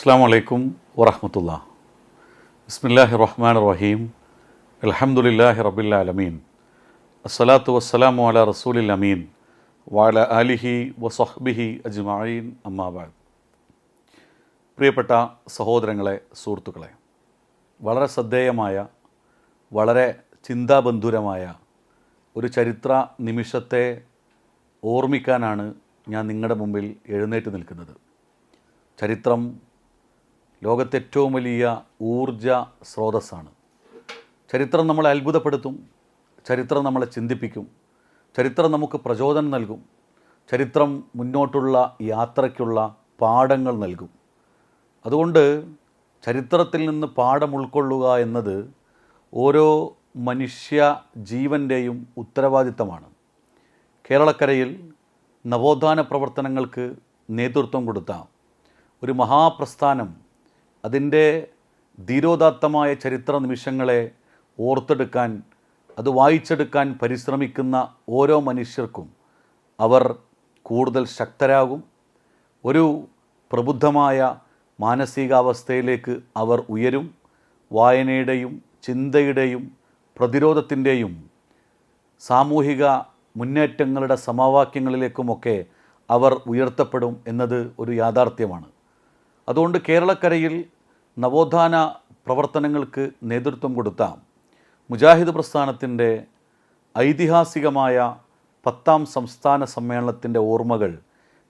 അസ്സാം വലൈക്കും വറഹമത്തുള്ള. ബിസ്മില്ലാഹി റഹ്മാൻ റഹീം. അലഹമുല്ലാഹി റബില്ലാലമീൻ അസ്സലാത്തു വസ്സലാമു അല റസൂലിൽ അമീൻ. വാല അലിഹി വസഹ്ബിഹി അജ്മഈൻ. അമ്മാബാദ് പ്രിയപ്പെട്ട സഹോദരങ്ങളെ സുഹൃത്തുക്കളെ വളരെ ശ്രദ്ധേയമായ വളരെ ചിന്താബന്ധുരമായ ഒരു ചരിത്ര നിമിഷത്തെ ഓർമ്മിക്കാനാണ് ഞാൻ നിങ്ങളുടെ മുമ്പിൽ എഴുന്നേറ്റ് നിൽക്കുന്നത്. ചരിത്രം ലോകത്തെ ഏറ്റവും വലിയ ഊർജ സ്രോതസ്സാണ്. ചരിത്രം നമ്മളെ അത്ഭുതപ്പെടുത്തും ചരിത്രം നമ്മളെ ചിന്തിപ്പിക്കും ചരിത്രം നമുക്ക് പ്രചോദനം നൽകും ചരിത്രം മുന്നോട്ടുള്ള യാത്രയ്ക്കുള്ള പാഠങ്ങൾ നൽകും. അതുകൊണ്ട് ചരിത്രത്തിൽ നിന്ന് പാഠം ഉൾക്കൊള്ളുക എന്നത് ഓരോ മനുഷ്യ ജീവന്റെയും ഉത്തരവാദിത്തമാണ്. കേരളക്കരയിൽ നവോത്ഥാന പ്രവർത്തനങ്ങൾക്ക് നേതൃത്വം കൊടുത്ത ഒരു മഹാപ്രസ്ഥാനം അതിന്റെ ധീരോദാത്തമായ ചരിത്ര നിമിഷങ്ങളെ ഓർത്തെടുക്കാൻ അത് വായിച്ചെടുക്കാൻ പരിശ്രമിക്കുന്ന ഓരോ മനുഷ്യർക്കും അവർ കൂടുതൽ ശക്തരാകും. ഒരു പ്രബുദ്ധമായ മാനസികാവസ്ഥയിലേക്ക് അവർ ഉയരും. വായനയുടെയും ചിന്തയുടെയും പ്രതിരോധത്തിന്റെയും സാമൂഹിക മുന്നേറ്റങ്ങളുടെ സമവാക്യങ്ങളിലേക്കുമൊക്കെ അവർ ഉയർത്തപ്പെടും എന്നത് ഒരു യാഥാർത്ഥ്യമാണ്. അതുകൊണ്ട് കേരളക്കരയിൽ നവോത്ഥാന പ്രവർത്തനങ്ങൾക്ക് നേതൃത്വം കൊടുത്ത മുജാഹിദ് പ്രസ്ഥാനത്തിന്റെ ഐതിഹാസികമായ പത്താം സംസ്ഥാന സമ്മേളനത്തിന്റെ ഓർമ്മകൾ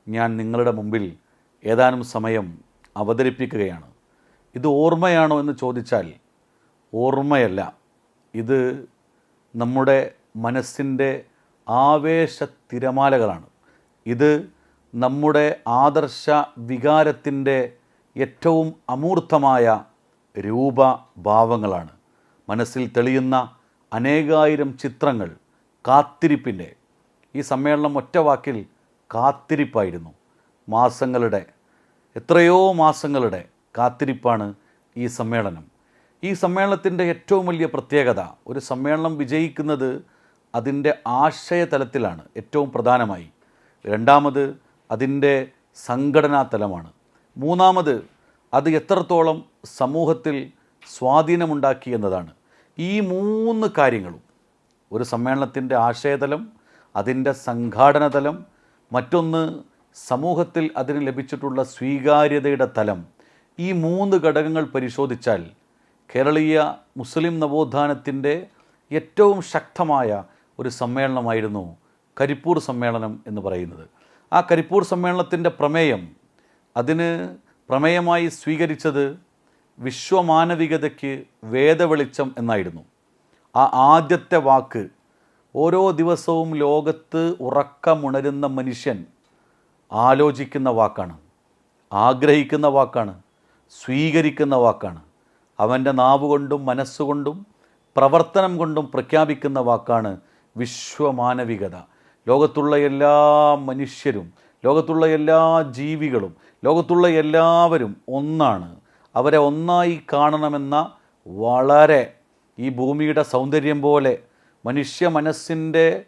ഞാൻ നിങ്ങളുടെ മുമ്പിൽ ഏതാനും സമയം അവതരിപ്പിക്കുകയാണ്. ഇത് ഓർമ്മയാണോ എന്ന് ചോദിച്ചാൽ ഓർമ്മയല്ല. ഇത് നമ്മുടെ മനസ്സിന്റെ ആവേശ തിരമാലകളാണ് ഇത് നമ്മുടെ ആദർശ വികാരത്തിന്റെ ഏറ്റവും അമൂർത്തമായ രൂപഭാവങ്ങളാണ്. മനസ്സിൽ തെളിയുന്ന അനേകായിരം ചിത്രങ്ങൾ കാത്തിരിപ്പിന്റെ. ഈ സമ്മേളനം ഒറ്റ വാക്കിൽ കാത്തിരിപ്പായിരുന്നു. മാസങ്ങളുടെ എത്രയോ മാസങ്ങളുടെ കാത്തിരിപ്പാണ് ഈ സമ്മേളനം. ഈ സമ്മേളനത്തിന്റെ ഏറ്റവും വലിയ പ്രത്യേകത ഒരു സമ്മേളനം വിജയിക്കുന്നത് അതിന്റെ ആശയതലത്തിലാണ് ഏറ്റവും പ്രധാനമായി. രണ്ടാമത് അതിന്റെ സംഘടനാ തലമാണ് മൂന്നാമത് അത് എത്രത്തോളം സമൂഹത്തിൽ സ്വാധീനമുണ്ടാക്കി എന്നതാണ്. ഈ മൂന്ന് കാര്യങ്ങളും ഒരു സമ്മേളനത്തിന്റെ ആശയതലം അതിന്റെ സംഘാടനതലം മറ്റൊന്ന് സമൂഹത്തിൽ അതിന് ലഭിച്ചിട്ടുള്ള സ്വീകാര്യതയുടെ തലം ഈ മൂന്ന് ഘടകങ്ങൾ പരിശോധിച്ചാൽ കേരളീയ മുസ്ലിം നവോത്ഥാനത്തിന്റെ ഏറ്റവും ശക്തമായ ഒരു സമ്മേളനമായിരുന്നു കരിപ്പൂർ സമ്മേളനം എന്ന് പറയുന്നത്. ആ കരിപ്പൂർ സമ്മേളനത്തിന്റെ പ്രമേയം അതിന് പ്രമേയമായി സ്വീകരിച്ചത് വിശ്വമാനവികതയ്ക്ക് വേദവെളിച്ചം എന്നായിരുന്നു. ആ ആദ്യത്തെ വാക്ക് ഓരോ ദിവസവും ലോകത്ത് ഉറക്കമുണരുന്ന മനുഷ്യൻ ആലോചിക്കുന്ന വാക്കാണ് ആഗ്രഹിക്കുന്ന വാക്കാണ് സ്വീകരിക്കുന്ന വാക്കാണ് അവന്റെ നാവ് കൊണ്ടും മനസ്സുകൊണ്ടും പ്രവർത്തനം കൊണ്ടും പ്രഖ്യാപിക്കുന്ന വാക്കാണ് വിശ്വമാനവികത. ലോകത്തുള്ള എല്ലാ മനുഷ്യരും ലോകത്തുള്ള എല്ലാ ജീവികളും ലോകത്തുള്ള എല്ലാവരും ഒന്നാണ്. അവരെ ഒന്നായി കാണണമെന്ന വളരെ ഈ ഭൂമിയുടെ സൗന്ദര്യം പോലെ മനുഷ്യ മനസ്സിന്റെ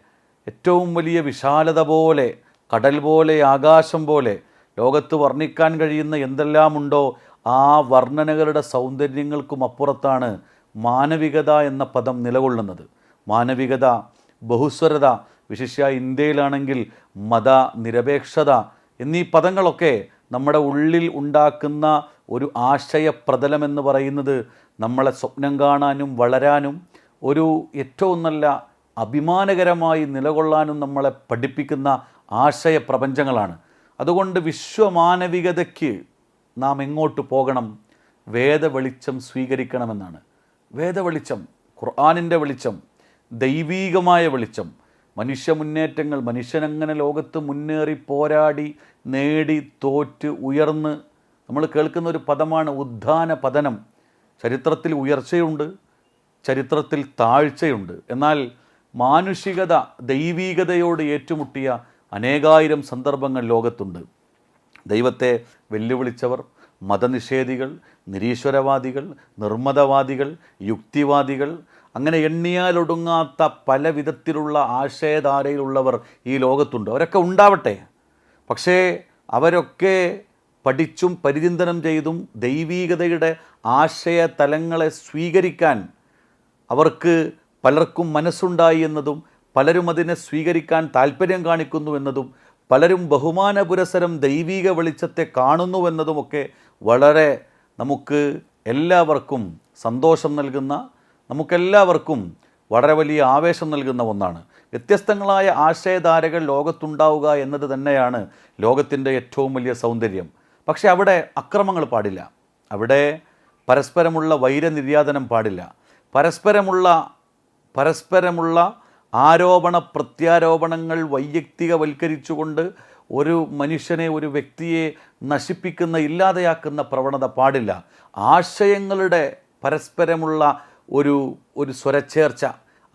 ഏറ്റവും വലിയ വിശാലത പോലെ കടൽ പോലെ ആകാശം പോലെ ലോകത്ത് വർണിക്കാൻ കഴിയുന്ന എന്തെല്ലാമുണ്ടോ ആ വർണനകളുടെ സൗന്ദര്യങ്ങൾക്കും അപ്പുറത്താണ് മാനവികത എന്ന പദം നിലകൊള്ളുന്നത്. മാനവികത ബഹുസ്വരത വിശിഷ്യ ഇന്ത്യയിലാണെങ്കിൽ മത നിരപേക്ഷത എന്നീ പദങ്ങളൊക്കെ നമ്മുടെ ഉള്ളിൽ ഉണ്ടാക്കുന്ന ഒരു ആശയപ്രതലമെന്ന് പറയുന്നത് നമ്മളെ സ്വപ്നം കാണാനും വളരാനും ഒരു ഏറ്റവും നല്ല അഭിമാനകരമായി നിലകൊള്ളാനും നമ്മളെ പഠിപ്പിക്കുന്ന ആശയ പ്രപഞ്ചങ്ങളാണ് അതുകൊണ്ട് വിശ്വമാനവികതയ്ക്ക് നാം എങ്ങോട്ട് പോകണം? വേദവെളിച്ചം സ്വീകരിക്കണമെന്നാണ്. വേദവെളിച്ചം ഖുർആാനിന്റെ വെളിച്ചം ദൈവീകമായ വെളിച്ചം മനുഷ്യ മുന്നേറ്റങ്ങൾ മനുഷ്യനങ്ങനെ ലോകത്ത് മുന്നേറി പോരാടി നേടി തോറ്റ് ഉയർന്ന്. നമ്മൾ കേൾക്കുന്ന ഒരു പദമാണ് ഉദ്ധാന പതനം. ചരിത്രത്തിൽ ഉയർച്ചയുണ്ട് ചരിത്രത്തിൽ താഴ്ചയുണ്ട് എന്നാൽ മാനുഷികത ദൈവീകതയോട് ഏറ്റുമുട്ടിയ അനേകായിരം സന്ദർഭങ്ങൾ ലോകത്തുണ്ട്. ദൈവത്തെ വെല്ലുവിളിച്ചവർ മതനിഷേധികൾ നിരീശ്വരവാദികൾ നിർമ്മതവാദികൾ യുക്തിവാദികൾ അങ്ങനെ എണ്ണിയാലൊടുങ്ങാത്ത പല വിധത്തിലുള്ള ആശയധാരയിലുള്ളവർ ഈ ലോകത്തുണ്ട്. അവരൊക്കെ ഉണ്ടാവട്ടെ. പക്ഷേ അവരൊക്കെ പഠിച്ചും പരിചിന്തനം ചെയ്തും ദൈവീകതയുടെ ആശയ തലങ്ങളെ സ്വീകരിക്കാൻ അവർക്ക് പലർക്കും മനസ്സുണ്ടായി എന്നതും പലരും അതിനെ സ്വീകരിക്കാൻ താല്പര്യം കാണിക്കുന്നു എന്നതും പലരും ബഹുമാന പുരസരം ദൈവീക വെളിച്ചത്തെ കാണുന്നുവെന്നതുമൊക്കെ വളരെ നമുക്ക് എല്ലാവർക്കും സന്തോഷം നൽകുന്ന നമുക്കെല്ലാവർക്കും വളരെ വലിയ ആവേശം നൽകുന്ന ഒന്നാണ്. വ്യത്യസ്തങ്ങളായ ആശയധാരകൾ ലോകത്തുണ്ടാവുക എന്നത് തന്നെയാണ് ലോകത്തിന്റെ ഏറ്റവും വലിയ സൗന്ദര്യം. പക്ഷേ അവിടെ അക്രമങ്ങൾ പാടില്ല. അവിടെ പരസ്പരമുള്ള വൈരനിര്യാതനം പാടില്ല. പരസ്പരമുള്ള പരസ്പരമുള്ള ആരോപണ പ്രത്യാരോപണങ്ങൾ വൈയക്തികവൽക്കരിച്ചുകൊണ്ട് ഒരു മനുഷ്യനെ ഒരു വ്യക്തിയെ നശിപ്പിക്കുന്ന ഇല്ലാതെയാക്കുന്ന പ്രവണത പാടില്ല. ആശയങ്ങളുടെ പരസ്പരമുള്ള ഒരു ഒരു സ്വരച്ചേർച്ച.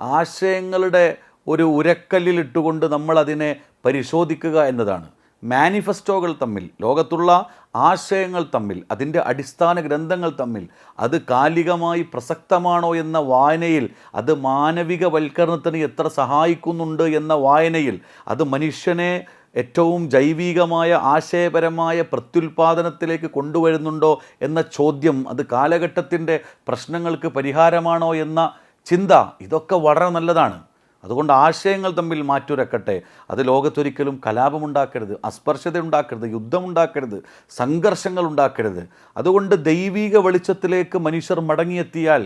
ആശയങ്ങളുടെ ഒരു ഉരക്കല്ലിലിട്ടുകൊണ്ട് നമ്മളതിനെ പരിശോധിക്കുക എന്നതാണ്. മാനിഫെസ്റ്റോകൾ തമ്മിൽ ലോകത്തുള്ള ആശയങ്ങൾ തമ്മിൽ അതിന്റെ അടിസ്ഥാന ഗ്രന്ഥങ്ങൾ തമ്മിൽ അത് കാലികമായി പ്രസക്തമാണോ എന്ന വായനയിൽ അത് മാനവികവൽക്കരണത്തിന് എത്ര സഹായിക്കുന്നുണ്ട് എന്ന വായനയിൽ അത് മനുഷ്യനെ ഏറ്റവും ജൈവികമായ ആശയപരമായ പ്രത്യുൽപാദനത്തിലേക്ക് കൊണ്ടുവരുന്നുണ്ടോ എന്ന ചോദ്യം അത് കാലഘട്ടത്തിന്റെ പ്രശ്നങ്ങൾക്ക് പരിഹാരമാണോ എന്ന ചിന്ത ഇതൊക്കെ വളരെ നല്ലതാണ്. അതുകൊണ്ട് ആശയങ്ങൾ തമ്മിൽ മാറ്റുരക്കട്ടെ. അത് ലോകത്തൊരിക്കലും കലാപമുണ്ടാക്കരുത് അസ്പർശത ഉണ്ടാക്കരുത് യുദ്ധമുണ്ടാക്കരുത് സംഘർഷങ്ങൾ ഉണ്ടാക്കരുത് അതുകൊണ്ട് ദൈവിക വെളിച്ചത്തിലേക്ക് മനുഷ്യർ മടങ്ങിയെത്തിയാൽ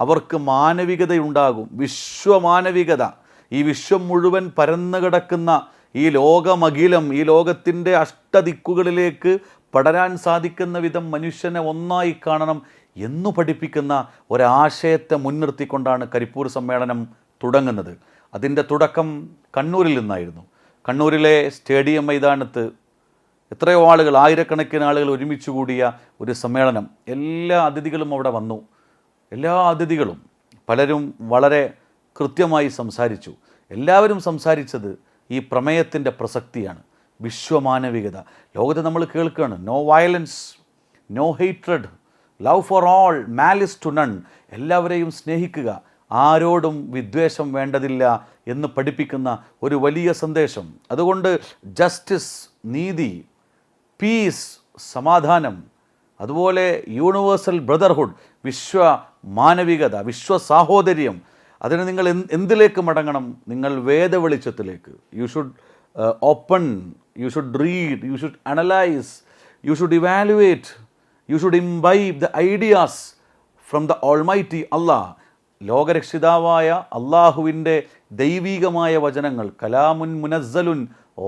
അവർക്ക് മാനവികതയുണ്ടാകും വിശ്വമാനവികത. ഈ വിശ്വം മുഴുവൻ പരന്നു കിടക്കുന്ന ഈ ലോകമഖിലം ഈ ലോകത്തിന്റെ അഷ്ടദിക്കുകളിലേക്ക് പടരാൻ സാധിക്കുന്ന വിധം മനുഷ്യനെ ഒന്നായി കാണണം എന്നു പഠിപ്പിക്കുന്ന ഒരാശയത്തെ മുൻനിർത്തിക്കൊണ്ടാണ് കരിപ്പൂർ സമ്മേളനം തുടങ്ങുന്നത്. അതിന്റെ തുടക്കം കണ്ണൂരിൽ നിന്നായിരുന്നു. കണ്ണൂരിലെ സ്റ്റേഡിയം മൈതാനത്ത് എത്രയോ ആളുകൾ ആയിരക്കണക്കിന് ആളുകൾ ഒരുമിച്ച് കൂടിയ ഒരു സമ്മേളനം. എല്ലാ അതിഥികളും അവിടെ വന്നു. എല്ലാ അതിഥികളും പലരും വളരെ കൃത്യമായി സംസാരിച്ചു. എല്ലാവരും സംസാരിച്ചത് ഈ പ്രമേയത്തിന്റെ പ്രസക്തിയാണ്. വിശ്വമാനവികത. ലോകത്ത് നമ്മൾ കേൾക്കുകയാണ് no violence no hatred love for all malice to none എല്ലാവരെയും സ്നേഹിക്കുക. ആരോടും വിദ്വേഷം വേണ്ടതില്ല എന്ന് പഠിപ്പിക്കുന്ന ഒരു വലിയ സന്ദേശം. അതുകൊണ്ട് ജസ്റ്റിസ് നീതി പീസ് സമാധാനം അതുപോലെ യൂണിവേഴ്സൽ ബ്രദർഹുഡ് വിശ്വ മാനവികത വിശ്വ സാഹോദര്യം അതിന് നിങ്ങൾ എന്ത് എന്തിലേക്ക് മടങ്ങണം? നിങ്ങൾ വേദവെളിച്ചത്തിലേക്ക്. You should open you should read you should analyse you should evaluate you should imbibe the ideas from the almighty Allah ലോകരക്ഷിതാവായ അള്ളാഹുവിന്റെ ദൈവീകമായ വചനങ്ങൾ കലാമുൻ മുനസ്സലുൻ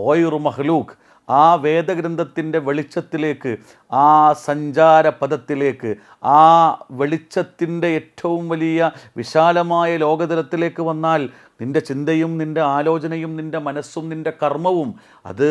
ഓയുർ മഹ്ലൂക്ക് ആ വേദഗ്രന്ഥത്തിന്റെ വെളിച്ചത്തിലേക്ക് ആ സഞ്ചാര പദത്തിലേക്ക് ആ വെളിച്ചത്തിന്റെ ഏറ്റവും വലിയ വിശാലമായ ലോകതലത്തിലേക്ക് വന്നാൽ നിന്റെ ചിന്തയും നിന്റെ ആലോചനയും നിന്റെ മനസ്സും നിന്റെ കർമ്മവും അത്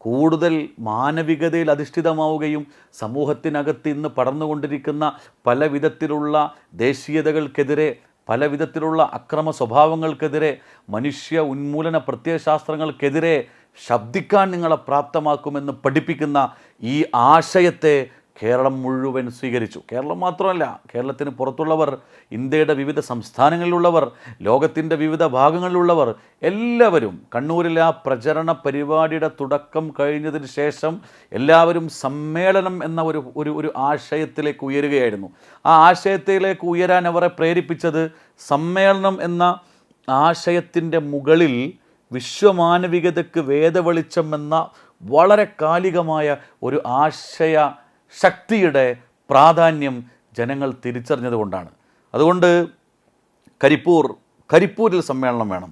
കൂടുതൽ മാനവികതയിൽ അധിഷ്ഠിതമാവുകയും സമൂഹത്തിനകത്ത് ഇന്ന് പടർന്നുകൊണ്ടിരിക്കുന്ന പല വിധത്തിലുള്ള ദേശീയതകൾക്കെതിരെ പല വിധത്തിലുള്ള അക്രമ സ്വഭാവങ്ങൾക്കെതിരെ മനുഷ്യ ഉന്മൂലന പ്രത്യയശാസ്ത്രങ്ങൾക്കെതിരെ ശബ്ദിക്കാൻ നിങ്ങളെ പ്രാപ്തമാക്കുമെന്ന് പഠിപ്പിക്കുന്ന ഈ ആശയത്തെ കേരളം മുഴുവൻ സ്വീകരിച്ചു. കേരളം മാത്രമല്ല കേരളത്തിന് പുറത്തുള്ളവർ ഇന്ത്യയുടെ വിവിധ സംസ്ഥാനങ്ങളിലുള്ളവർ ലോകത്തിന്റെ വിവിധ ഭാഗങ്ങളിലുള്ളവർ എല്ലാവരും കണ്ണൂരിലെ ആ പ്രചരണ പരിപാടിയുടെ തുടക്കം കഴിഞ്ഞതിന് ശേഷം എല്ലാവരും സമ്മേളനം എന്ന ഒരു ഒരു ഒരു ആശയത്തിലേക്ക് ഉയരുകയായിരുന്നു. ആ ആശയത്തിലേക്ക് ഉയരാൻ അവരെ പ്രേരിപ്പിച്ചത് സമ്മേളനം എന്ന ആശയത്തിന്റെ മുകളിൽ വിശ്വമാനവികതയ്ക്ക് വേദവെളിച്ചം എന്ന വളരെ കാലികമായ ഒരു ആശയ ശക്തിയുടെ പ്രാധാന്യം ജനങ്ങൾ തിരിച്ചറിഞ്ഞതുകൊണ്ടാണ് അതുകൊണ്ട് കരിപ്പൂർ കരിപ്പൂരിൽ സമ്മേളനം വേണം.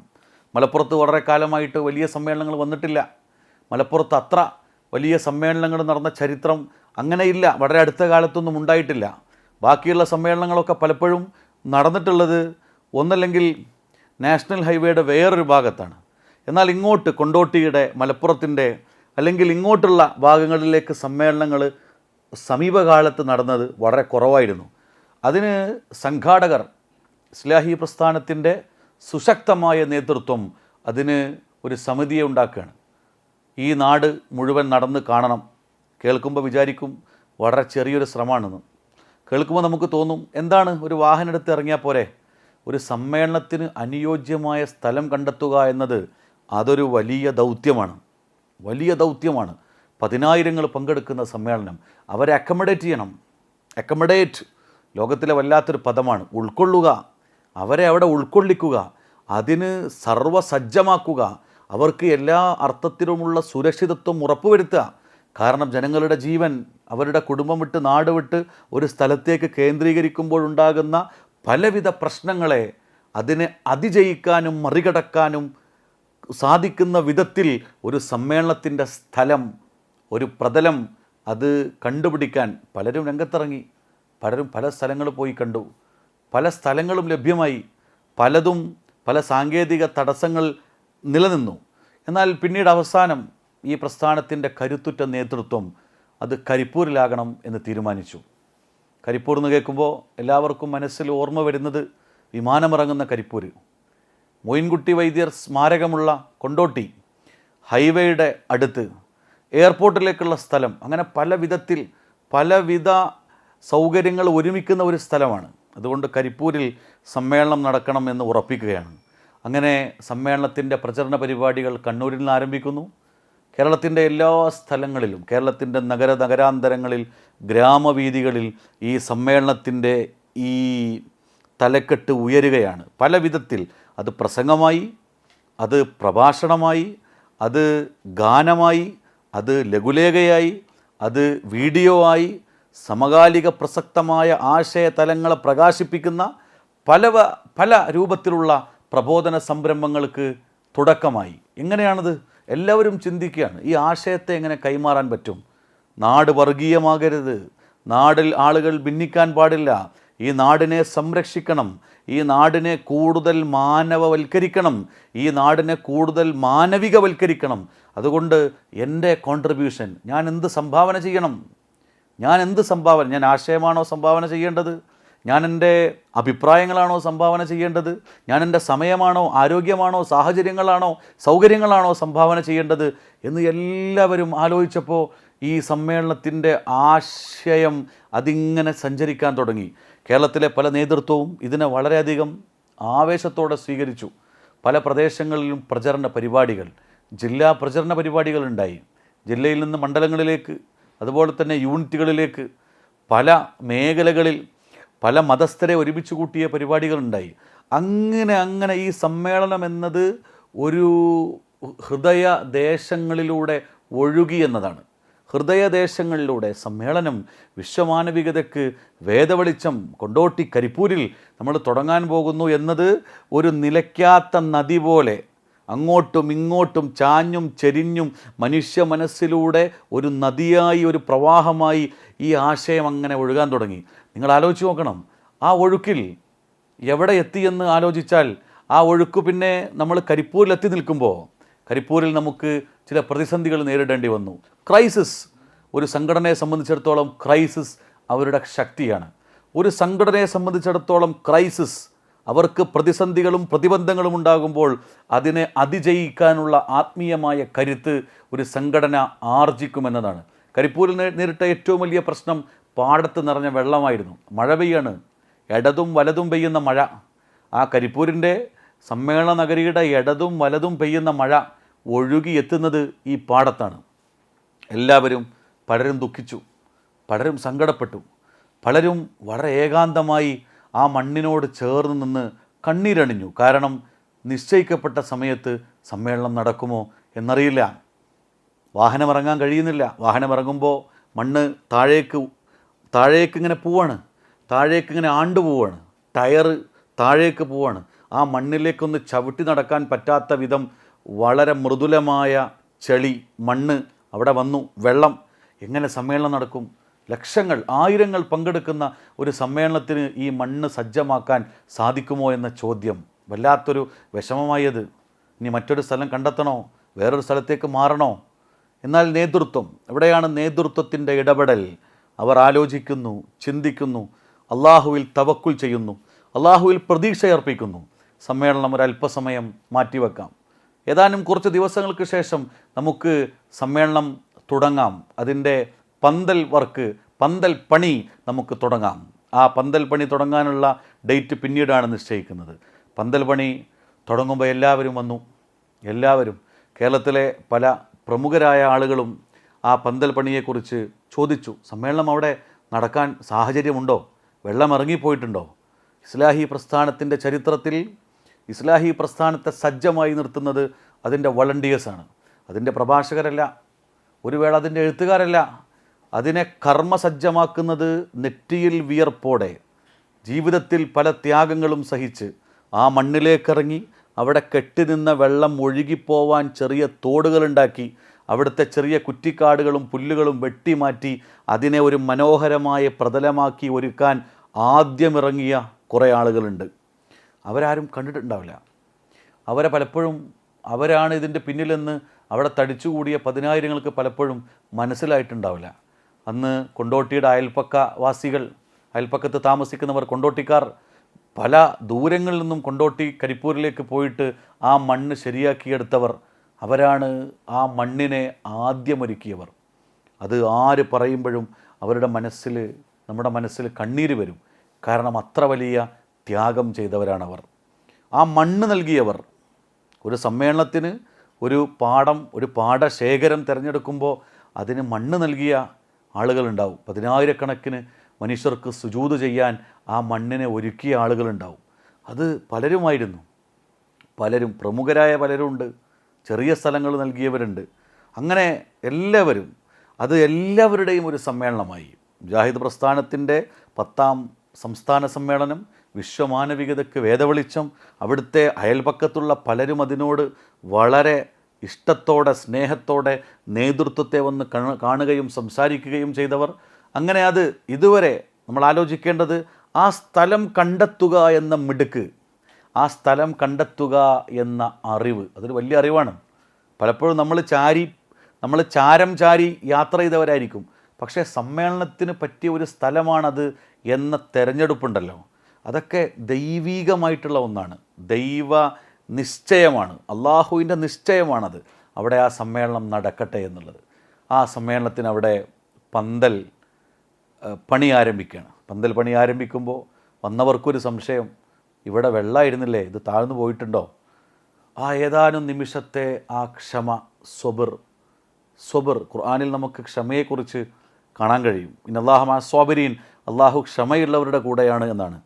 മലപ്പുറത്ത് വളരെ കാലമായിട്ട് വലിയ സമ്മേളനങ്ങൾ വന്നിട്ടില്ല. മലപ്പുറത്ത് അത്ര വലിയ സമ്മേളനങ്ങൾ നടന്ന ചരിത്രം അങ്ങനെയില്ല. വളരെ അടുത്ത കാലത്തൊന്നും ഉണ്ടായിട്ടില്ല. ബാക്കിയുള്ള സമ്മേളനങ്ങളൊക്കെ പലപ്പോഴും നടന്നിട്ടുള്ളത് ഒന്നല്ലെങ്കിൽ നാഷണൽ ഹൈവേയുടെ വേറൊരു ഭാഗത്താണ്. എന്നാൽ ഇങ്ങോട്ട് കൊണ്ടോട്ടിയുടെ മലപ്പുറത്തിന്റെ അല്ലെങ്കിൽ ഇങ്ങോട്ടുള്ള ഭാഗങ്ങളിലേക്ക് സമ്മേളനങ്ങൾ സമീപകാലത്ത് നടന്നത് വളരെ കുറവായിരുന്നു. അതിന് സംഘാടകർ ഇസ്ലാഹി പ്രസ്ഥാനത്തിന്റെ സുശക്തമായ നേതൃത്വം അതിന് ഒരു സമിതിയെ ഉണ്ടാക്കുകയാണ്. ഈ നാട് മുഴുവൻ നടന്ന് കാണണം. കേൾക്കുമ്പോൾ വിചാരിക്കും വളരെ ചെറിയൊരു ശ്രമമാണെന്ന്. കേൾക്കുമ്പോൾ നമുക്ക് തോന്നും എന്താണ് ഒരു വാഹനം എടുത്ത് ഇറങ്ങിയാൽ പോരെ? ഒരു സമ്മേളനത്തിന് അനുയോജ്യമായ സ്ഥലം കണ്ടെത്തുക എന്നത് അതൊരു വലിയ ദൗത്യമാണ്. വലിയ ദൗത്യമാണ്. പതിനായിരങ്ങൾ പങ്കെടുക്കുന്ന സമ്മേളനം. അവരെ അക്കമഡേറ്റ് ചെയ്യണം. അക്കമഡേറ്റ് ലോകത്തിലെ വല്ലാത്തൊരു പദമാണ്. ഉൾക്കൊള്ളുക. അവരെ അവിടെ ഉൾക്കൊള്ളിക്കുക. അതിന് സർവസജ്ജമാക്കുക അവർക്ക് എല്ലാ അർത്ഥത്തിലുമുള്ള സുരക്ഷിതത്വം ഉറപ്പുവരുത്തുക. കാരണം ജനങ്ങളുടെ ജീവൻ അവരുടെ കുടുംബം വിട്ട് നാട് വിട്ട് ഒരു സ്ഥലത്തേക്ക് കേന്ദ്രീകരിക്കുമ്പോഴുണ്ടാകുന്ന പലവിധ പ്രശ്നങ്ങളെ അതിനെ അതിജയിക്കാനും മറികടക്കാനും സാധിക്കുന്ന വിധത്തിൽ ഒരു സമ്മേളനത്തിന്റെ സ്ഥലം ഒരു പ്രതലം അത് കണ്ടുപിടിക്കാൻ പലരും രംഗത്തിറങ്ങി. പലരും പല സ്ഥലങ്ങൾ പോയി കണ്ടു. പല സ്ഥലങ്ങളും ലഭ്യമായി. പലതും പല സാങ്കേതിക തടസ്സങ്ങൾ നിലനിന്നു. എന്നാൽ പിന്നീട് അവസാനം ഈ പ്രസ്ഥാനത്തിന്റെ കരുത്തുറ്റ നേതൃത്വം അത് കരിപ്പൂരിലാകണം എന്ന് തീരുമാനിച്ചു. കരിപ്പൂർ എന്ന് കേൾക്കുമ്പോൾ എല്ലാവർക്കും മനസ്സിൽ ഓർമ്മ വരുന്നത് വിമാനമിറങ്ങുന്ന കരിപ്പൂർ മൊയിൻകുട്ടി വൈദ്യർ സ്മാരകമുള്ള കൊണ്ടോട്ടി ഹൈവേയുടെ അടുത്ത് എയർപോർട്ടിലേക്കുള്ള സ്ഥലം. അങ്ങനെ പല വിധത്തിൽ പലവിധ സൗകര്യങ്ങൾ ഒരുമിക്കുന്ന ഒരു സ്ഥലമാണ്. അതുകൊണ്ട് കരിപ്പൂരിൽ സമ്മേളനം നടക്കണം എന്ന് ഉറപ്പിക്കുകയാണ്. അങ്ങനെ സമ്മേളനത്തിന്റെ പ്രചരണ പരിപാടികൾ കണ്ണൂരിൽ നിന്ന് ആരംഭിക്കുന്നു. കേരളത്തിന്റെ എല്ലാ സ്ഥലങ്ങളിലും കേരളത്തിന്റെ നഗര നഗരാന്തരങ്ങളിൽ ഗ്രാമവീഥികളിൽ ഈ സമ്മേളനത്തിന്റെ ഈ തലക്കെട്ട് ഉയരുകയാണ്. പല വിധത്തിൽ അത് പ്രസംഗമായി അത് പ്രഭാഷണമായി അത് ഗാനമായി അത് ലഘുലേഖയായി അത് വീഡിയോ ആയി സമകാലിക പ്രസക്തമായ ആശയതലങ്ങളെ പ്രകാശിപ്പിക്കുന്ന പല പല രൂപത്തിലുള്ള പ്രബോധന സംരംഭങ്ങൾക്ക് തുടക്കമായി. എങ്ങനെയാണത്? എല്ലാവരും ചിന്തിക്കുകയാണ്. ഈ ആശയത്തെ എങ്ങനെ കൈമാറാൻ പറ്റും? നാട് വർഗീയമാകരുത്. നാടിൽ ആളുകൾ ഭിന്നിക്കാൻ പാടില്ല. ഈ നാടിനെ സംരക്ഷിക്കണം. ഈ നാടിനെ കൂടുതൽ മാനവവൽക്കരിക്കണം ഈ നാടിനെ കൂടുതൽ മാനവികവൽക്കരിക്കണം. അതുകൊണ്ട് എന്റെ കോൺട്രിബ്യൂഷൻ ഞാൻ എന്ത് സംഭാവന ചെയ്യണം? ഞാൻ എന്ത് സംഭാവന ഞാൻ ആശയമാണോ സംഭാവന ചെയ്യേണ്ടത്? ഞാൻ എന്റെ അഭിപ്രായങ്ങളാണോ സംഭാവന ചെയ്യേണ്ടത്? ഞാൻ എന്റെ സമയമാണോ ആരോഗ്യമാണോ സാഹചര്യങ്ങളാണോ സൗകര്യങ്ങളാണോ സംഭാവന ചെയ്യേണ്ടത് എന്ന് എല്ലാവരും ആലോചിച്ചപ്പോൾ ഈ സമ്മേളനത്തിന്റെ ആശയം അതിങ്ങനെ സഞ്ചരിക്കാൻ തുടങ്ങി. കേരളത്തിലെ പല നേതൃത്വവും ഇതിനെ വളരെയധികം ആവേശത്തോടെ സ്വീകരിച്ചു. പല പ്രദേശങ്ങളിലും പ്രചരണ പരിപാടികൾ ജില്ലാ പ്രചരണ പരിപാടികൾ ഉണ്ടായി. ജില്ലയിൽ നിന്ന് മണ്ഡലങ്ങളിലേക്ക് അതുപോലെ തന്നെ യൂണിറ്റുകളിലേക്ക് പല മേഖലകളിൽ പല മതസ്ഥരെ ഒരുമിച്ച് കൂട്ടിയ പരിപാടികളുണ്ടായി അങ്ങനെ അങ്ങനെ ഈ സമ്മേളനം എന്നത് ഒരു ഹൃദയ ദേശങ്ങളിലൂടെ ഒഴുകി എന്നതാണ്. ഹൃദയദേശങ്ങളിലൂടെ സമ്മേളനം വിശ്വമാനവികതയ്ക്ക് വേദവെളിച്ചം കൊണ്ടോട്ടി കരിപ്പൂരിൽ നമ്മൾ തുടങ്ങാൻ പോകുന്നു എന്നത് ഒരു നിലയ്ക്കാത്ത നദി പോലെ. അങ്ങോട്ടും ഇങ്ങോട്ടും ചാഞ്ഞും ചെരിഞ്ഞും മനുഷ്യ മനസ്സിലൂടെ ഒരു നദിയായി ഒരു പ്രവാഹമായി ഈ ആശയം അങ്ങനെ ഒഴുകാൻ തുടങ്ങി. നിങ്ങൾ ആലോചിച്ച് നോക്കണം. ആ ഒഴുക്കിൽ എവിടെ എത്തിയെന്ന് ആലോചിച്ചാൽ ആ ഒഴുക്ക് പിന്നെ നമ്മൾ കരിപ്പൂരിലെത്തി നിൽക്കുമ്പോൾ കരിപ്പൂരിൽ നമുക്ക് ചില പ്രതിസന്ധികൾ നേരിടേണ്ടി വന്നു. ക്രൈസിസ്. ഒരു സംഘടനയെ സംബന്ധിച്ചിടത്തോളം ക്രൈസിസ് അവരുടെ ശക്തിയാണ്. ഒരു സംഘടനയെ സംബന്ധിച്ചിടത്തോളം ക്രൈസിസ് അവർക്ക് പ്രതിസന്ധികളും പ്രതിബന്ധങ്ങളും ഉണ്ടാകുമ്പോൾ അതിനെ അതിജയിക്കാനുള്ള ആത്മീയമായ കരുത്ത് ഒരു സംഘടന ആർജിക്കുമെന്നതാണ്. കരിപ്പൂരിൽ നേരിട്ട ഏറ്റവും വലിയ പ്രശ്നം പാടത്ത് നിറഞ്ഞ വെള്ളമായിരുന്നു. മഴ പെയ്യാണ്. ഇടതും വലതും പെയ്യുന്ന മഴ. ആ കരിപ്പൂരിന്റെ സമ്മേളന നഗരിയുടെ ഇടതും വലതും പെയ്യുന്ന മഴ ഒഴുകി എത്തുന്നത് ഈ പാടത്താണ്. എല്ലാവരും പലരും ദുഃഖിച്ചു പലരും സങ്കടപ്പെട്ടു. പലരും വളരെ ഏകാന്തമായി ആ മണ്ണിനോട് ചേർന്ന് നിന്ന് കണ്ണീരണിഞ്ഞു. കാരണം നിശ്ചയിക്കപ്പെട്ട സമയത്ത് സമ്മേളനം നടക്കുമോ എന്നറിയില്ല. വാഹനമിറങ്ങാൻ കഴിയുന്നില്ല. വാഹനമിറങ്ങുമ്പോൾ മണ്ണ് താഴേക്ക് താഴേക്ക് ഇങ്ങനെ പോവാണ്. താഴേക്ക് ഇങ്ങനെ ആണ്ടു പോവാണ്. ടയറ് താഴേക്ക് പോവാണ്. ആ മണ്ണിലേക്കൊന്ന് ചവിട്ടി നടക്കാൻ പറ്റാത്ത വിധം വളരെ മൃദുലമായ ചെളി മണ്ണ് അവിടെ വന്നു. വെള്ളം എങ്ങനെ സമ്മേളനം നടക്കും? ലക്ഷങ്ങൾ ആയിരങ്ങൾ പങ്കെടുക്കുന്ന ഒരു സമ്മേളനത്തിന് ഈ മണ്ണ് സജ്ജമാക്കാൻ സാധിക്കുമോ എന്ന ചോദ്യം. വല്ലാത്തൊരു വിഷമമായത് ഇനി മറ്റൊരു സ്ഥലം കണ്ടെത്തണോ? വേറൊരു സ്ഥലത്തേക്ക് മാറണോ? എന്നാൽ നേതൃത്വം എവിടെയാണ് നേതൃത്വത്തിന്റെ ഇടപെടൽ? അവർ ആലോചിക്കുന്നു ചിന്തിക്കുന്നു അള്ളാഹുവിൽ തവക്കുൽ ചെയ്യുന്നു അള്ളാഹുവിൽ പ്രതീക്ഷയർപ്പിക്കുന്നു. സമ്മേളനം ഒരല്പസമയം മാറ്റിവെക്കാം. ഏതാനും കുറച്ച് ദിവസങ്ങൾക്ക് ശേഷം നമുക്ക് സമ്മേളനം തുടങ്ങാം. അതിന്റെ പന്തൽ വർക്ക് പന്തൽ പണി നമുക്ക് തുടങ്ങാം. ആ പന്തൽ പണി തുടങ്ങാനുള്ള ഡേറ്റ് പിന്നീടാണ് നിശ്ചയിക്കുന്നത്. പന്തൽ പണി തുടങ്ങുമ്പോൾ എല്ലാവരും വന്നു. എല്ലാവരും കേരളത്തിലെ പല പ്രമുഖരായ ആളുകളും ആ പന്തൽ പണിയെക്കുറിച്ച് ചോദിച്ചു. സമ്മേളനം അവിടെ നടക്കാൻ സാഹചര്യമുണ്ടോ? വെള്ളം ഇറങ്ങിപ്പോയിട്ടുണ്ടോ? ഇസ്ലാഹി പ്രസ്ഥാനത്തിന്റെ ചരിത്രത്തിൽ ഇസ്ലാഹി പ്രസ്ഥാനത്തെ സജ്ജമായി നിർത്തുന്നത് അതിന്റെ വളണ്ടിയേഴ്സാണ്. അതിന്റെ പ്രഭാഷകരല്ല ഒരു വേള അതിന്റെ എഴുത്തുകാരല്ല. അതിനെ കർമ്മസജ്ജമാക്കുന്നത് നെറ്റിയിൽ വിയർപ്പോടെ ജീവിതത്തിൽ പല ത്യാഗങ്ങളും സഹിച്ച് ആ മണ്ണിലേക്കിറങ്ങി അവിടെ കെട്ടിനിന്ന വെള്ളം ഒഴുകിപ്പോവാൻ ചെറിയ തോടുകളുണ്ടാക്കി അവിടുത്തെ ചെറിയ കുറ്റിക്കാടുകളും പുല്ലുകളും വെട്ടിമാറ്റി അതിനെ ഒരു മനോഹരമായ പ്രതലമാക്കി ഒരുക്കാൻ ആദ്യമിറങ്ങിയ കുറേ ആളുകളുണ്ട്. അവരാരും കണ്ടിട്ടുണ്ടാവില്ല. അവരെ പലപ്പോഴും അവരാണ് ഇതിന്റെ പിന്നിലെന്ന് അവിടെ തടിച്ചുകൂടിയ പതിനായിരങ്ങൾക്ക് പലപ്പോഴും മനസ്സിലായിട്ടുണ്ടാവില്ല. അന്ന് കൊണ്ടോട്ടിയുടെ അയൽപ്പക്ക വാസികൾ അയൽപ്പക്കത്ത് താമസിക്കുന്നവർ കൊണ്ടോട്ടിക്കാർ പല ദൂരങ്ങളിൽ നിന്നും കൊണ്ടോട്ടി കരിപ്പൂരിലേക്ക് പോയിട്ട് ആ മണ്ണ് ശരിയാക്കിയെടുത്തവർ അവരാണ് ആ മണ്ണിനെ ആദ്യമൊരുക്കിയവർ. അത് ആര് പറയുമ്പോഴും അവരുടെ മനസ്സിൽ നമ്മുടെ മനസ്സിൽ കണ്ണീര് വരും. കാരണം അത്ര വലിയ ത്യാഗം ചെയ്തവരാണവർ. ആ മണ്ണ് നൽകിയവർ. ഒരു സമ്മേളനത്തിന് ഒരു പാഠം ഒരു പാഠശേഖരം തിരഞ്ഞെടുക്കുമ്പോൾ അതിന് മണ്ണ് നൽകിയ ആളുകളുണ്ടാവും. പതിനായിരക്കണക്കിന് മനുഷ്യർക്ക് സുജൂത് ചെയ്യാൻ ആ മണ്ണിനെ ഒരുക്കിയ ആളുകളുണ്ടാവും. അത് പലരുമായിരുന്നു. പലരും പ്രമുഖരായ പലരുമുണ്ട് ചെറിയ സ്ഥലങ്ങൾ നൽകിയവരുണ്ട്. അങ്ങനെ എല്ലാവരും അത് എല്ലാവരുടെയും ഒരു സമ്മേളനമായി. മുജാഹിദ് പ്രസ്ഥാനത്തിന്റെ പത്താം സംസ്ഥാന സമ്മേളനം വിശ്വമാനവികതയ്ക്ക് വേദവെളിച്ചം അവിടുത്തെ അയൽപക്കത്തുള്ള പലരും അതിനോട് വളരെ ഇഷ്ടത്തോടെ സ്നേഹത്തോടെ നേതൃത്വത്തെ വന്ന് കാണുകയും സംസാരിക്കുകയും ചെയ്തവർ. അങ്ങനെ അത് ഇതുവരെ നമ്മൾ ആലോചിക്കേണ്ടത് ആ സ്ഥലം കണ്ടെത്തുക എന്ന മിടുക്ക് ആ സ്ഥലം കണ്ടെത്തുക എന്ന അറിവ്. അതൊരു വലിയ അറിവാണ്. പലപ്പോഴും നമ്മൾ ചാരി നമ്മൾ ചാരം ചാരി യാത്ര ചെയ്തവരായിരിക്കും. പക്ഷേ സമ്മേളനത്തിന് പറ്റിയ ഒരു സ്ഥലമാണത് എന്ന തെരഞ്ഞെടുപ്പുണ്ടല്ലോ. അതൊക്കെ ദൈവീകമായിട്ടുള്ള ഒന്നാണ്. ദൈവ നിശ്ചയമാണ്. അള്ളാഹുവിന്റെ നിശ്ചയമാണത്. അവിടെ ആ സമ്മേളനം നടക്കട്ടെ എന്നുള്ളത്. ആ സമ്മേളനത്തിന് അവിടെ പന്തൽ പണി ആരംഭിക്കുകയാണ്. പന്തൽ പണി ആരംഭിക്കുമ്പോൾ വന്നവർക്കൊരു സംശയം. ഇവിടെ വെള്ളമായിരുന്നില്ലേ ഇത് താഴ്ന്നു പോയിട്ടുണ്ടോ? ആ ഏതാനും നിമിഷത്തെ ആ ക്ഷമ സ്വബിർ. സ്വബിർ. ഖുർആാനിൽ നമുക്ക് ക്ഷമയെക്കുറിച്ച് കാണാൻ കഴിയും. ഇന്നല്ലാഹമ സ്വാബിരീൻ അള്ളാഹു ക്ഷമയുള്ളവരുടെ കൂടെയാണ് എന്നാണ്.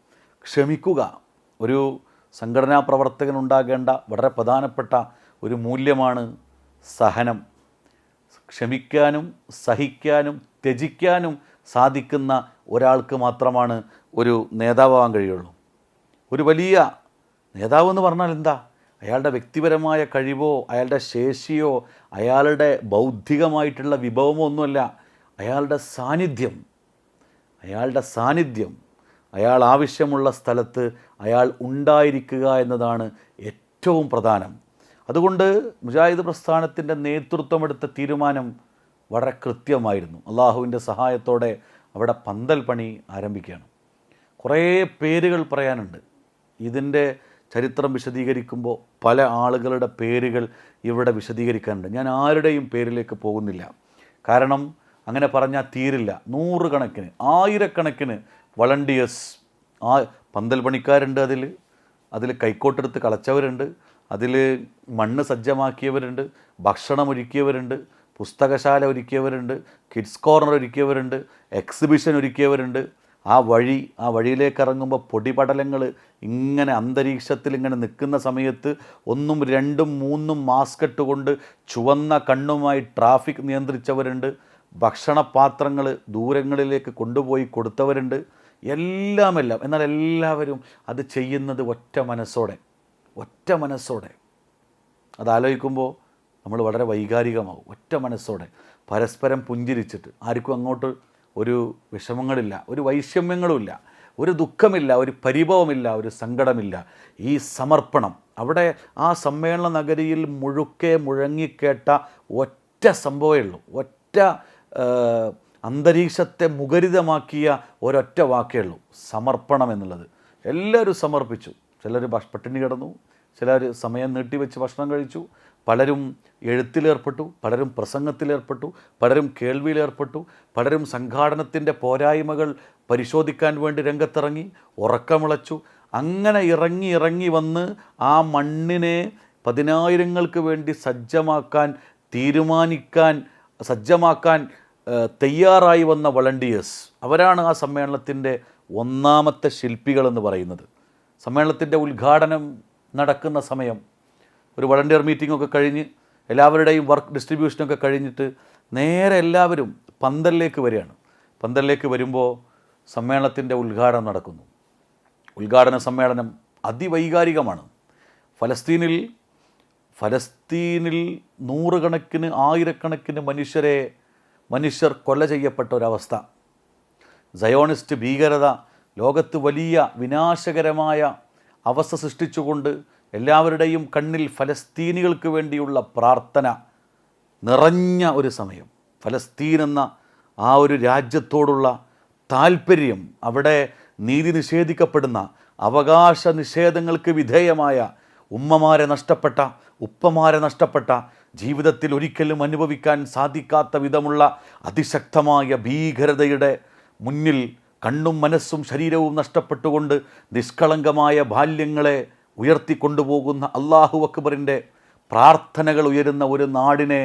ക്ഷമിക്കുക. ഒരു സംഘടനാ പ്രവർത്തകനുണ്ടാകേണ്ട വളരെ പ്രധാനപ്പെട്ട ഒരു മൂല്യമാണ് സഹനം. ക്ഷമിക്കാനും സഹിക്കാനും ത്യജിക്കാനും സാധിക്കുന്ന ഒരാൾക്ക് മാത്രമാണ് ഒരു നേതാവാൻ കഴിയുള്ളൂ. ഒരു വലിയ നേതാവ് എന്ന് പറഞ്ഞാൽ എന്താ? അയാളുടെ വ്യക്തിപരമായ കഴിവോ അയാളുടെ ശേഷിയോ അയാളുടെ ബൗദ്ധികമായിട്ടുള്ള വിഭവമോ ഒന്നുമല്ല. അയാളുടെ സാന്നിധ്യം. അയാളുടെ സാന്നിധ്യം. അയാൾ ആവശ്യമുള്ള സ്ഥലത്ത് അയാൾ ഉണ്ടായിരിക്കുക എന്നതാണ് ഏറ്റവും പ്രധാനം. അതുകൊണ്ട് മുജാഹിദ് പ്രസ്ഥാനത്തിന്റെ നേതൃത്വമെടുത്ത തീരുമാനം വളരെ കൃത്യമായിരുന്നു. അള്ളാഹുവിന്റെ സഹായത്തോടെ അവിടെ പന്തൽ പണി ആരംഭിക്കുകയാണ്. കുറേ പേരുകൾ പറയാനുണ്ട്. ഇതിന്റെ ചരിത്രം വിശദീകരിക്കുമ്പോൾ പല ആളുകളുടെ പേരുകൾ ഇവിടെ വിശദീകരിക്കാനുണ്ട്. ഞാൻ ആരുടെയും പേരിലേക്ക് പോകുന്നില്ല. കാരണം അങ്ങനെ പറഞ്ഞാൽ തീരില്ല. നൂറുകണക്കിന് ആയിരക്കണക്കിന് വളണ്ടിയേഴ്സ്. ആ പന്തൽ പണിക്കാരുണ്ട് അതിൽ അതിൽ കൈക്കോട്ടെടുത്ത് കളച്ചവരുണ്ട്. അതിൽ മണ്ണ് സജ്ജമാക്കിയവരുണ്ട്. ഭക്ഷണം ഒരുക്കിയവരുണ്ട്. പുസ്തകശാല ഒരുക്കിയവരുണ്ട്. കിഡ്സ് കോർണർ ഒരുക്കിയവരുണ്ട്. എക്സിബിഷൻ ഒരുക്കിയവരുണ്ട്. ആ വഴി ആ വഴിയിലേക്ക് ഇറങ്ങുമ്പോൾ പൊടിപടലങ്ങൾ ഇങ്ങനെ അന്തരീക്ഷത്തിൽ ഇങ്ങനെ നിൽക്കുന്ന സമയത്ത് ഒന്നും രണ്ടും മൂന്നും മാസ്ക് ഇട്ടുകൊണ്ട് ചുവന്ന കണ്ണുമായി ട്രാഫിക് നിയന്ത്രിച്ചവരുണ്ട്. ഭക്ഷണപാത്രങ്ങൾ ദൂരങ്ങളിലേക്ക് കൊണ്ടുപോയി കൊടുത്തവരുണ്ട്. എല്ലാം എല്ലാം എന്നാൽ എല്ലാവരും അത് ചെയ്യുന്നത് ഒറ്റ മനസ്സോടെ. ഒറ്റ മനസ്സോടെ. അതാലോചിക്കുമ്പോൾ നമ്മൾ വളരെ വൈകാരികമാവും. ഒറ്റ മനസ്സോടെ. പരസ്പരം പുഞ്ചിരിച്ചിട്ട്. ആർക്കും അങ്ങോട്ട് ഒരു വിഷമങ്ങളില്ല ഒരു വൈഷമ്യങ്ങളുമില്ല ഒരു ദുഃഖമില്ല ഒരു പരിഭവമില്ല ഒരു സങ്കടമില്ല. ഈ സമർപ്പണം. അവിടെ ആ സമ്മേളന നഗരിയിൽ മുഴുക്കെ മുഴങ്ങിക്കേട്ട ഒറ്റ സംഭവമേ ഉള്ളൂ. ഒറ്റ അന്തരീക്ഷത്തെ മുഖരിതമാക്കിയ ഒരൊറ്റ വാക്കേ ഉള്ളൂ സമർപ്പണം എന്നുള്ളത്. എല്ലാവരും സമർപ്പിച്ചു. ചിലർ പട്ടിണി കിടന്നു ചിലർ സമയം നീട്ടിവെച്ച് ഭക്ഷണം കഴിച്ചു പലരും എഴുത്തിലേർപ്പെട്ടു പലരും പ്രസംഗത്തിലേർപ്പെട്ടു പലരും കേൾവിയിലേർപ്പെട്ടു പലരും സംഘാടനത്തിന്റെ പോരായ്മകൾ പരിശോധിക്കാൻ വേണ്ടി രംഗത്തിറങ്ങി ഉറക്കമിളച്ചു. അങ്ങനെ ഇറങ്ങി ഇറങ്ങി വന്ന് ആ മണ്ണിനെ പതിനായിരങ്ങൾക്ക് വേണ്ടി സജ്ജമാക്കാൻ തീരുമാനിക്കാൻ സജ്ജമാക്കാൻ തയ്യാറായി വന്ന വളണ്ടിയേഴ്സ്. അവരാണ് ആ സമ്മേളനത്തിന്റെ ഒന്നാമത്തെ ശില്പികളെന്ന് പറയുന്നത്. സമ്മേളനത്തിന്റെ ഉദ്ഘാടനം നടക്കുന്ന സമയം ഒരു വളണ്ടിയർ മീറ്റിംഗ് ഒക്കെ കഴിഞ്ഞ് എല്ലാവരുടെയും വർക്ക് ഡിസ്ട്രിബ്യൂഷനൊക്കെ കഴിഞ്ഞിട്ട് നേരെ എല്ലാവരും പന്തലിലേക്ക് വരികയാണ്. പന്തലിലേക്ക് വരുമ്പോൾ സമ്മേളനത്തിന്റെ ഉദ്ഘാടനം നടക്കുന്നു. ഉദ്ഘാടന സമ്മേളനം അതിവൈകാരികമാണ്. ഫലസ്തീനിൽ ഫലസ്തീനിൽ നൂറുകണക്കിന് ആയിരക്കണക്കിന് മനുഷ്യരെ മനുഷ്യർ കൊല ചെയ്യപ്പെട്ട ഒരവസ്ഥ. സയോണിസ്റ്റ് ഭീകരത ലോകത്ത് വലിയ വിനാശകരമായ അവസ്ഥ സൃഷ്ടിച്ചുകൊണ്ട് എല്ലാവരുടെയും കണ്ണിൽ ഫലസ്തീനികൾക്ക് വേണ്ടിയുള്ള പ്രാർത്ഥന നിറഞ്ഞ ഒരു സമയം. ഫലസ്തീൻ എന്ന ആ ഒരു രാജ്യത്തോടുള്ള താല്പര്യം അവിടെ നീതി നിഷേധിക്കപ്പെടുന്ന അവകാശ നിഷേധങ്ങൾക്ക് വിധേയമായ ഉമ്മമാരെ നഷ്ടപ്പെട്ട ഉപ്പമാരെ നഷ്ടപ്പെട്ട ജീവിതത്തിൽ ഒരിക്കലും അനുഭവിക്കാൻ സാധിക്കാത്ത വിധമുള്ള അതിശക്തമായ ഭീകരതയുടെ മുന്നിൽ കണ്ണും മനസ്സും ശരീരവും നഷ്ടപ്പെട്ടുകൊണ്ട് നിഷ്കളങ്കമായ ബാല്യങ്ങളെ ഉയർത്തിക്കൊണ്ടുപോകുന്ന അള്ളാഹു അക്ബറിന്റെ പ്രാർത്ഥനകൾ ഉയരുന്ന ഒരു നാടിനെ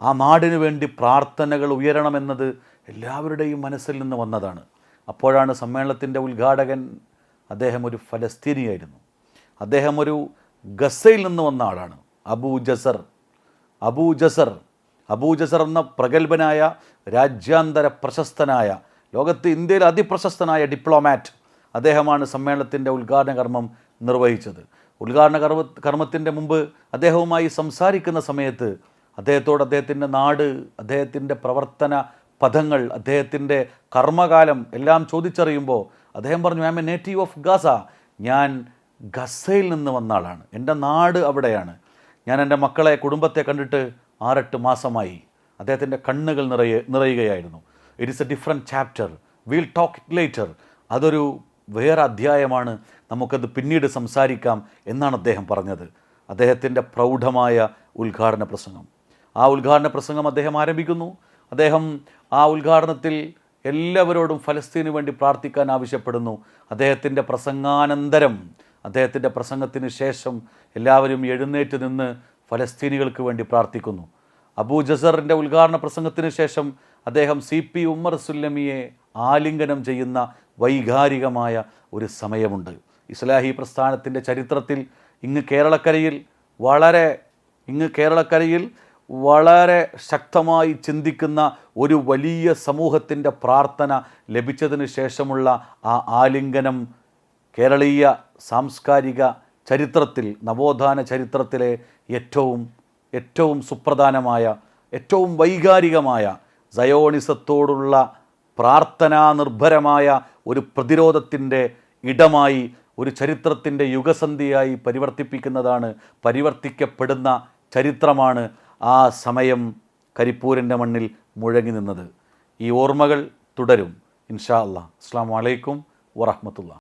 ആ നാടിനു വേണ്ടി പ്രാർത്ഥനകൾ ഉയരണമെന്നത് എല്ലാവരുടെയും മനസ്സിൽ നിന്ന് വന്നതാണ്. അപ്പോഴാണ് സമ്മേളനത്തിന്റെ ഉദ്ഘാടകൻ അദ്ദേഹം ഒരു ഫലസ്തീനിയായിരുന്നു. അദ്ദേഹം ഒരു ഗസയിൽ നിന്ന് വന്ന ആളാണ്. അബൂ ജസർ അബൂ ജസർ. അബൂ ജസർ എന്ന പ്രഗത്ഭനായ രാജ്യാന്തര പ്രശസ്തനായ ലോകത്ത് ഇന്ത്യയിൽ അതിപ്രശസ്തനായ ഡിപ്ലോമാറ്റ് അദ്ദേഹമാണ് സമ്മേളനത്തിന്റെ ഉദ്ഘാടന കർമ്മം നിർവഹിച്ചത്. ഉദ്ഘാടന കർമ്മ കർമ്മത്തിന്റെ മുമ്പ് അദ്ദേഹവുമായി സംസാരിക്കുന്ന സമയത്ത് അദ്ദേഹത്തോട് അദ്ദേഹത്തിന്റെ നാട് അദ്ദേഹത്തിന്റെ പ്രവർത്തന പദങ്ങൾ അദ്ദേഹത്തിന്റെ കർമ്മകാലം എല്ലാം ചോദിച്ചറിയുമ്പോൾ അദ്ദേഹം പറഞ്ഞു I'm a native of Gaza ഞാൻ ഗസയിൽ നിന്ന് വന്ന ആളാണ്. എന്റെ നാട് അവിടെയാണ്. ഞാൻ എന്റെ മക്കളെ കുടുംബത്തെ കണ്ടിട്ട് ആറെട്ട് മാസമായി. അദ്ദേഹത്തിന്റെ കണ്ണുകൾ നിറയ നിറയുകയായിരുന്നു. It is a different chapter will talk it later അതൊരു വേറെ അധ്യായമാണ്. നമുക്കത് പിന്നീട് സംസാരിക്കാം എന്നാണ് അദ്ദേഹം പറഞ്ഞത്. അദ്ദേഹത്തിന്റെ പ്രൗഢമായ ഉദ്ഘാടന പ്രസംഗം. ആ ഉദ്ഘാടന പ്രസംഗം അദ്ദേഹം ആരംഭിക്കുന്നു. അദ്ദേഹം ആ ഉദ്ഘാടനത്തിൽ എല്ലാവരോടും ഫലസ്തീനു വേണ്ടി പ്രാർത്ഥിക്കാൻ ആവശ്യപ്പെടുന്നു. അദ്ദേഹത്തിന്റെ പ്രസംഗാനന്തരം അദ്ദേഹത്തിന്റെ പ്രസംഗത്തിന് ശേഷം എല്ലാവരും എഴുന്നേറ്റ് നിന്ന് ഫലസ്തീനികൾക്ക് വേണ്ടി പ്രാർത്ഥിക്കുന്നു. അബൂ ജസറിന്റെ ഉദ്ഘാടന പ്രസംഗത്തിന് ശേഷം അദ്ദേഹം സി പി ഉമ്മർ സുല്ലമിയെ ആലിംഗനം ചെയ്യുന്ന വൈകാരികമായ ഒരു സമയമുണ്ട്. ഇസ്ലാഹി പ്രസ്ഥാനത്തിന്റെ ചരിത്രത്തിൽ ഇങ്ങ് കേരളക്കരയിൽ വളരെ ഇങ്ങ് കേരളക്കരയിൽ വളരെ ശക്തമായി ചിന്തിക്കുന്ന ഒരു വലിയ സമൂഹത്തിന്റെ പ്രാർത്ഥന ലഭിച്ചതിന് ശേഷമുള്ള ആ ആലിംഗനം കേരളീയ സാംസ്കാരിക ചരിത്രത്തിൽ നവോത്ഥാന ചരിത്രത്തിലെ ഏറ്റവും ഏറ്റവും സുപ്രധാനമായ ഏറ്റവും വൈകാരികമായ സയോണിസത്തോടുള്ള പ്രാർത്ഥനാ നിർഭരമായ ഒരു പ്രതിരോധത്തിന്റെ ഇടമായി ഒരു ചരിത്രത്തിന്റെ യുഗസന്ധിയായി പരിവർത്തിപ്പിക്കുന്നതാണ് പരിവർത്തിക്കപ്പെടുന്ന ചരിത്രമാണ് ആ സമയം കരിപ്പൂരിന്റെ മണ്ണിൽ മുഴങ്ങി നിന്നത്. ഈ ഓർമ്മകൾ തുടരും. ഇൻഷാ അല്ലാ അസ്സാം വലൈക്കും വറഹമത്തുള്ള